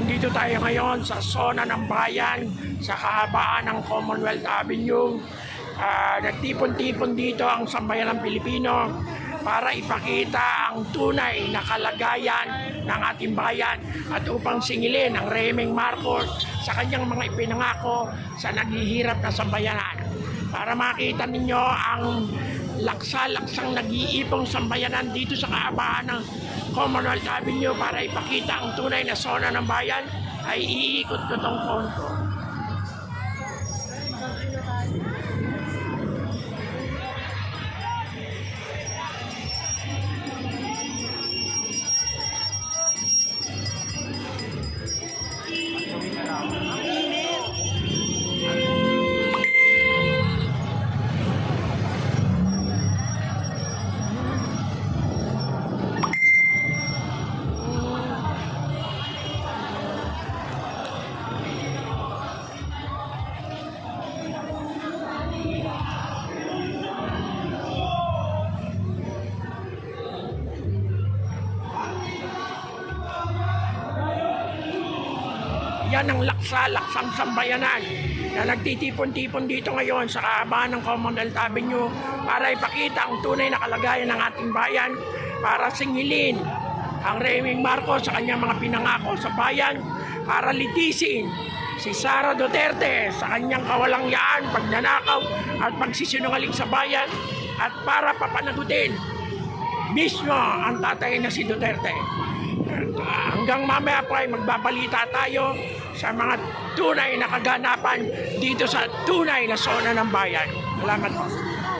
Andito tayo ngayon sa zona ng bayan, sa kahabaan ng Commonwealth Avenue. Ah, nagtipon-tipon dito ang sambayan ng Pilipino para ipakita ang tunay na kalagayan ng ating bayan at upang singilin ang Remeng Marcos sa kanyang mga ipinangako sa naghihirap na sambayanan. Para makita ninyo ang laksa-laksang nag-iipong sambayanan dito sa kahabaan ng Commonwealth Avenue para ipakita ang tunay na zona ng bayan ay iikot ko tong phone Yan ang laksa-laksang sambayanan na nagtitipon-tipon dito ngayon sa kahabaan ng Commonwealth Avenue para ipakita ang tunay na kalagayan ng ating bayan para singilin ang Reming Marcos sa kanyang mga pinangako sa bayan para litisin si Sara Duterte sa kanyang kawalangyaan, pagnanakaw at pagsisinungaling sa bayan at para papanagutin mismo ang tatay na si Duterte. Hanggang mamaya po ay magbabalita tayo sa mga tunay na kaganapan dito sa tunay na zona ng bayan. Salamat po.